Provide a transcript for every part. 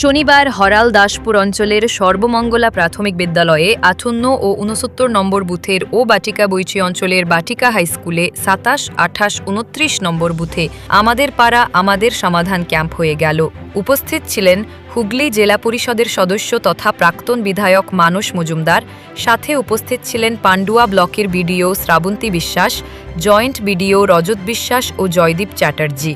শনিবার হরাল দাসপুর অঞ্চলের সর্বমঙ্গলা প্রাথমিক বিদ্যালয়ে আঠান্ন ও উনসত্তর নম্বর বুথের ও বাটিকা বৈচি অঞ্চলের বাটিকা হাইস্কুলে সাতাশ, আঠাশ উনত্রিশ নম্বর বুথে আমাদের পাড়া, আমাদের সমাধান ক্যাম্প হয়ে গেল। উপস্থিত ছিলেন হুগলি জেলা পরিষদের সদস্য তথা প্রাক্তন বিধায়ক মানস মজুমদার, সাথে উপস্থিত ছিলেন পান্ডুয়া ব্লকের বিডিও শ্রাবন্তী বিশ্বাস, জয়েন্ট বিডিও রজত বিশ্বাস ও জয়দীপ চ্যাটার্জি।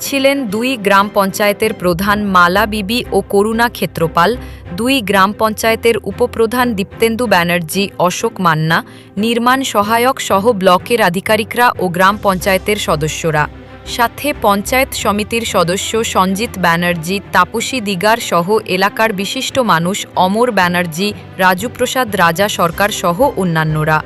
ছিলেন দুই গ্রাম পঞ্চায়েতের প্রধান মালা বিবি ও করুণা ক্ষেত্রপাল, দুই গ্রাম পঞ্চায়েতের উপপ্রধান দীপ্তেন্দু ব্যানার্জি, অশোক মান্না, নির্মাণ সহায়ক সহ ব্লকের আধিকারিকরা ও গ্রাম পঞ্চায়েতের সদস্যরা। সাথে পঞ্চায়েত সমিতির সদস্য সঞ্জিত ব্যানার্জি, তাপসী দিগার সহ এলাকার বিশিষ্ট মানুষ অমর ব্যানার্জি, রাজু প্রসাদ রাজা সরকার সহ অন্যান্যরা।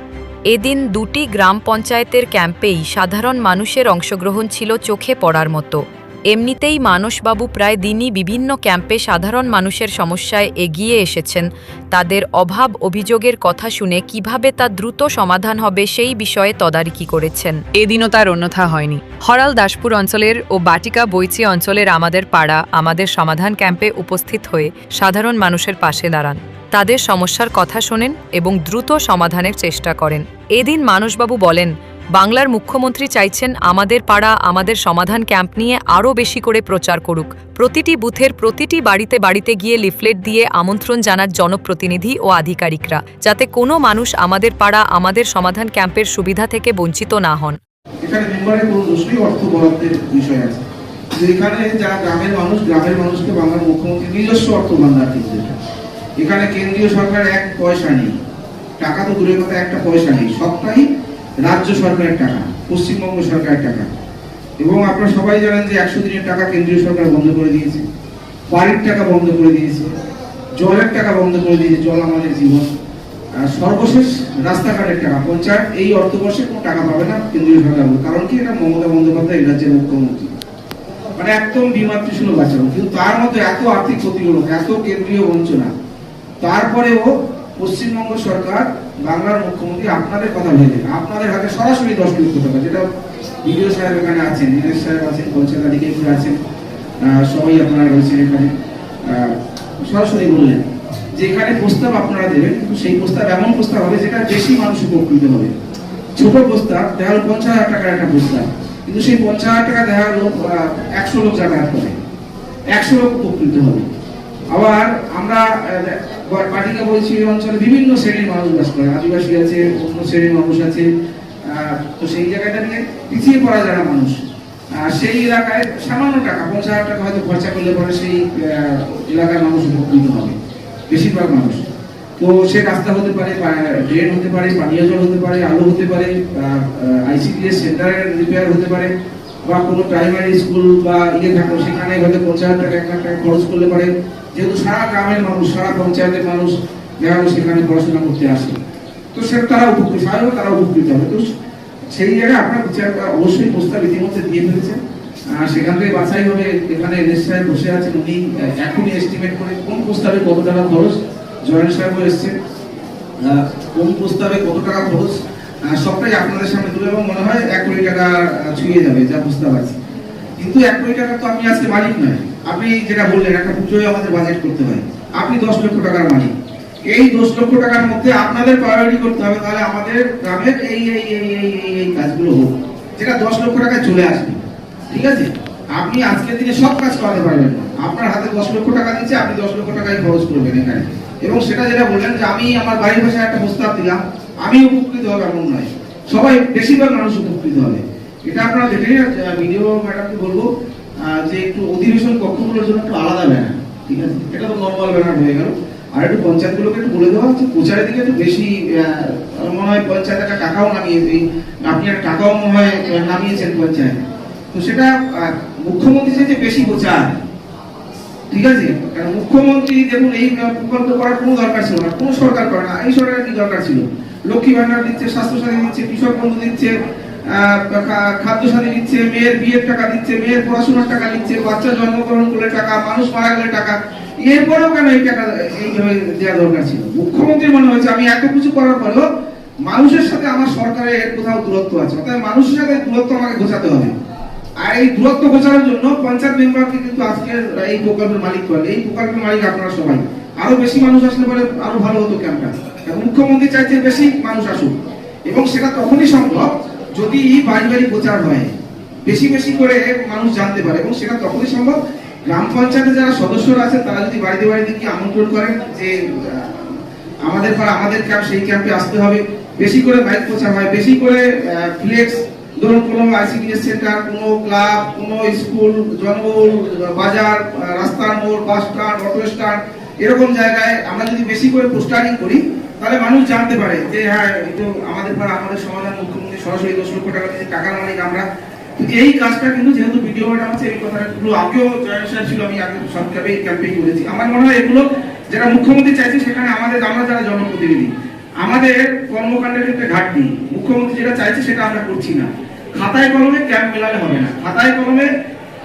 এদিন দুটি গ্রাম পঞ্চায়েতের ক্যাম্পেই সাধারণ মানুষের অংশগ্রহণ ছিল চোখে পড়ার মতো। এমনিতেই মানসবাবু প্রায় দিনই বিভিন্ন ক্যাম্পে সাধারণ মানুষের সমস্যায় এগিয়ে এসেছেন। তাদের অভাব অভিযোগের কথা শুনে কীভাবে তা দ্রুত সমাধান হবে সেই বিষয়ে তদারকি করেছেন। এদিনও তার অন্যথা হয়নি। হরাল দাসপুর অঞ্চলের ও বাটিকা বৈচি অঞ্চলের আমাদের পাড়া, আমাদের সমাধান ক্যাম্পে উপস্থিত হয়ে সাধারণ মানুষের পাশে দাঁড়ান। তাদের সমস্যার কথা শোনেন এবং দ্রুত সমাধানের চেষ্টা করেন। এদিন মানসবাবু বলেন, বাংলার মুখ্যমন্ত্রী চাইছেন আমাদের পাড়া, আমাদের সমাধান ক্যাম্প নিয়ে আরও বেশি করে প্রচার করুক। প্রতিটি বুথের প্রতিটি বাড়িতে বাড়িতে গিয়ে লিফলেট দিয়ে আমন্ত্রণ জানার জনপ্রতিনিধি ও আধিকারিকরা, যাতে কোনো মানুষ আমাদের পাড়া, আমাদের সমাধান ক্যাম্পের সুবিধা থেকে বঞ্চিত না হন। আছে। যে গ্রামের মানুষ, গ্রামের মানুষকে বাংলার মুখ্যমন্ত্রী নিজস্ব অর্থ ভান্ডার। এখানে কেন্দ্রীয় সরকার এক পয়সা নেই। টাকা তো দূরের কথা, একটা পয়সা নেই। সবটাই রাজ্য সরকারের টাকা, পশ্চিমবঙ্গ সরকারের টাকা। এবং আপনারা সবাই জানেন যে একশো দিনের টাকা কেন্দ্রীয় সরকার বন্ধ করে দিয়েছে। বাড়ির টাকা বন্ধ করে দিয়েছে। জলের টাকা বন্ধ করে দিয়েছে, জল আমাদের জীবন। সর্বশেষ রাস্তাঘাটের টাকা, পঞ্চায়েত এই অর্থবর্ষে কোনো টাকা পাবে না কেন্দ্রীয় সরকার কারণ কি? এটা মমতা বন্দ্যোপাধ্যায়, এই রাজ্যের মুখ্যমন্ত্রী। মানে একদম বিমাতৃসুলভ বাঁচানো। কিন্তু তার মধ্যে এত আর্থিক ক্ষতিগুলো এত কেন্দ্রীয় বঞ্চনা। তারপরেও পশ্চিমবঙ্গ সরকার বাংলার মুখ্যমন্ত্রী আপনাদের কথা ভেবে আপনাদের হাতে সরাসরি দশ লক্ষ টাকা যেটা বিডিও সাহেব এখানে আছেন, নীলেশ সাহেব আছেন পঞ্চায়েত আধিকারিক আছেন সবাই আপনারা রয়েছেন এখানে। সরাসরি বললেন যে এখানে প্রস্তাব আপনারা দেবেন, কিন্তু সেই প্রস্তাব এমন প্রস্তাব হবে যেটা বেশি মানুষ উপকৃত হবে। ছোট প্রস্তাব দেখা গেল পঞ্চাশ হাজার টাকার একটা প্রস্তাব। কিন্তু সেই পঞ্চাশ হাজার টাকা দেখা গেল একশো লোক যাতায়াত করে। একশো লোক উপকৃত হবে। আবার আমরা পাটিকা বলছি এই অঞ্চলে বিভিন্ন শ্রেণির মানুষ বাস করে। আদিবাসী আছে, অন্য শ্রেণির মানুষ আছে তো সেই জায়গাটা নিয়ে পিছিয়ে পড়া যারা মানুষ সেই এলাকায় সামান্য টাকা, পঞ্চাশ হাজার টাকা হয়তো খরচা করলে পরে সেই এলাকার মানুষ উপকৃত হবে, বেশিরভাগ মানুষ। তো সে রাস্তা হতে পারে ড্রেন হতে পারে, পানীয় জল হতে পারে, আলো হতে পারে আইসিডিএস সেন্টারের রিপেয়ার হতে পারে, বা কোনো প্রাইমারি স্কুল বা ইয়ে থাকল, সেখানে হয়তো পঞ্চাশ হাজার টাকা, এক লাখ টাকা খরচ করলে পারে। যেহেতু সারা গ্রামের মানুষ, সারা পঞ্চায়েতের মানুষ গেলো সেখানে পড়াশোনা করতে আসে। তো সে তারা উপকৃত স্বাভাবিক তারা উপকৃত হবে। তো সেই জায়গায় আপনার বিচার অবশ্যই প্রস্তাব ইতিমধ্যে দিয়ে ফেলেছেন। সেখান থেকে বাছাই হবে এখানে এনএস সাহেব বসে আছেন। উনি এখনই এস্টিমেট করে কোন প্রস্তাবে কত টাকা খরচ জয়েন্ট সাহেবও এসছেন। কোন প্রস্তাবে কত টাকা খরচ সবটাই আপনাদের সামনে তুলে এবং মনে হয় এক কোটি টাকা ছুঁয়ে যাবে, যা প্রস্তাব আছে। কিন্তু এক কোটি টাকা তো আপনি আজকে মালিক নয়। আপনি যেটা বললেন, একটা পুজোয় আমাদের বাজেট করতে হয়। আপনি দশ লক্ষ টাকার মালিক। এই দশ লক্ষ টাকার মধ্যে আপনাদের প্রায়োরিটি করতে হবে, তাহলে আমাদের গ্রামের এই এই এই এই এই এই কাজগুলো হোক, যেটা দশ লক্ষ টাকায় চলে আসবে। ঠিক আছে? আপনি আজকের দিনে সব কাজ করাতে পারবেন না। আপনার হাতে দশ লক্ষ টাকা দিচ্ছে, আপনি দশ লক্ষ টাকায় খরচ করবেন এখানে। এবং সেটা যেটা বললেন যে আমি আমার বাড়ির পাশে একটা প্রস্তাব দিলাম, আমি উপকৃত হবে এমন নয়। সবাই, বেশিরভাগ মানুষ উপকৃত হবে। এটা আপনারা দেখে ভিডিও ম্যাডামকে বলব যে একটু অধিবেশন কক্ষগুলোর জন্য একটু আলাদা ব্যানার ঠিক আছে? এটা তো নর্মাল ব্যানার হয়ে গেল। আর একটু পঞ্চায়েতগুলোকে একটু বলে দেওয়া হচ্ছে, প্রচারের দিকে একটু বেশি মনে হয় পঞ্চায়েত একটা টাকাও নামিয়ে এই আপনি একটা টাকাও মনে হয় নামিয়েছেন পঞ্চায়েত। তো সেটা মুখ্যমন্ত্রী যে বেশি প্রচার, ঠিক আছে? কারণ মুখ্যমন্ত্রী দেখুন, এই প্রকল্প করার কোনো দরকার ছিল না, কোনো সরকার করে না, এই সরকারের কি দরকার ছিল? লক্ষ্মী ভান্ডার দিচ্ছে স্বাস্থ্য সাথী দিচ্ছে, কৃষক বন্ধু দিচ্ছে খাদ্য সাথী মেয়ের বিয়ের টাকা দিচ্ছে, মেয়ের পড়াশোনার টাকা বাচ্চা জন্মগ্রহণ টাকা, মানুষ মারা গেলে টাকা। এরপরেও কেন এই টাকা এইভাবে দেওয়া দরকার ছিল? মুখ্যমন্ত্রী মনে হয়েছে, আমি এত কিছু করার পরেও মানুষের সাথে আমার সরকারের কোথাও দূরত্ব আছে, অর্থাৎ মানুষের সাথে দূরত্ব আমাকে ঘোচাতে হবে। আর এই দূরত্ব প্রচারের জন্য পঞ্চায়েত মেম্বারকে কিন্তু আজকে এই প্রকল্পের মালিক করে, এই প্রকল্পের মালিক আপনারা সবাই। আরও বেশি মানুষ আসলে পরে আরও ভালো হতো ক্যাম্পটা মুখ্যমন্ত্রী চাইছে বেশি মানুষ আসুক। এবং সেটা তখনই সম্ভব যদি বাড়ি বাড়ি প্রচার হয়, বেশি বেশি করে মানুষ জানতে পারে এবং সেটা তখনই সম্ভব। গ্রাম পঞ্চায়েতে যারা সদস্যরা আছে, তারা যদি বাড়িতে বাড়িতে গিয়ে আমন্ত্রণ করেন যে আমাদের পর আমাদের ক্যাম্প সেই ক্যাম্পে আসতে হবে। বেশি করে বাইক প্রচার হয়, বেশি করে ফ্লেক্স ধরুন কোনো আইসিডিএস সেন্টার, কোনো ক্লাব, কোনো স্কুল জঙ্গল বাজার রাস্তার মোড়, বাস স্ট্যান্ড, অটো স্ট্যান্ড, এরকম জায়গায় আমরা যদি বেশি করে পোস্টারিং করি, তাহলে মানুষ জানতে পারে যে হ্যাঁ আমাদের পর আমাদের সমাধান মুখ্যমন্ত্রী সরাসরি দশ লক্ষ টাকা দিয়ে টাকার মালিক আমরা। এই কাজটা কিন্তু যেহেতু ভিডিও আছে এই কথাগুলো আগেও জয়েন্ট ছিল, আমি আগে ক্যাম্পে ক্যাম্পেইন করেছি। আমার মনে হয় এগুলো যারা মুখ্যমন্ত্রী চাইছে, সেখানে আমাদের, আমরা যারা জনপ্রতিনিধি, আমাদের কর্মকাণ্ডের ক্ষেত্রে ঘাটতি। মুখ্যমন্ত্রী যেটা চাইছে, সেটা আমরা করছি না। খাতায় কলমে ক্যাম্প মেলালে হবে না। খাতায় কলমে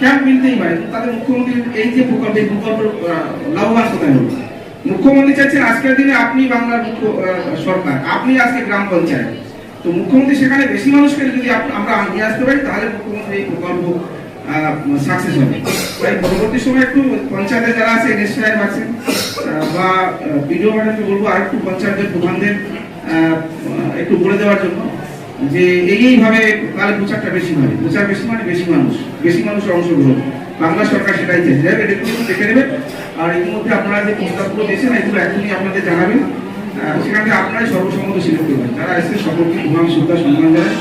ক্যাম্প মিলতেই পারে তাদের মুখ্যমন্ত্রী এই যে প্রকল্প, এই প্রকল্পের লাভবান কোথায় হবে? মুখ্যমন্ত্রী চাইছেন, আজকের দিনে আপনি বাংলার মুখ্য সরকার, আপনি আজকে গ্রাম পঞ্চায়েত। তো মুখ্যমন্ত্রী সেখানে বেশি মানুষকে যদি আমরা নিয়ে আসতে পারি, তাহলে মুখ্যমন্ত্রী এই প্রকল্প সাকসেস হবে। তাই পরবর্তী সময় একটু পঞ্চায়েতে যারা আছে সাহেব আছেন বা বিডিও ম্যাডামকে বলব আর একটু পঞ্চায়েতের প্রধানদের একটু বলে দেওয়ার জন্য, যে এইভাবে তাহলে প্রচারটা বেশি হয়। প্রচার বেশি মানে বেশি মানুষ, বেশি মানুষের অংশগ্রহণ। বাংলা সরকার সেটাই চাইছে। এটা একটু দেখে নেবেন। আর ইতিমধ্যে আপনারা যে প্রস্তাবগুলো দিয়েছেন, এগুলো এখনই আপনাদের জানাবেন। সেখানে আপনারাই সর্বসম্মত সিলেক্ট করবেন যারা এসে সকলকে শ্রদ্ধা সম্মান জানায়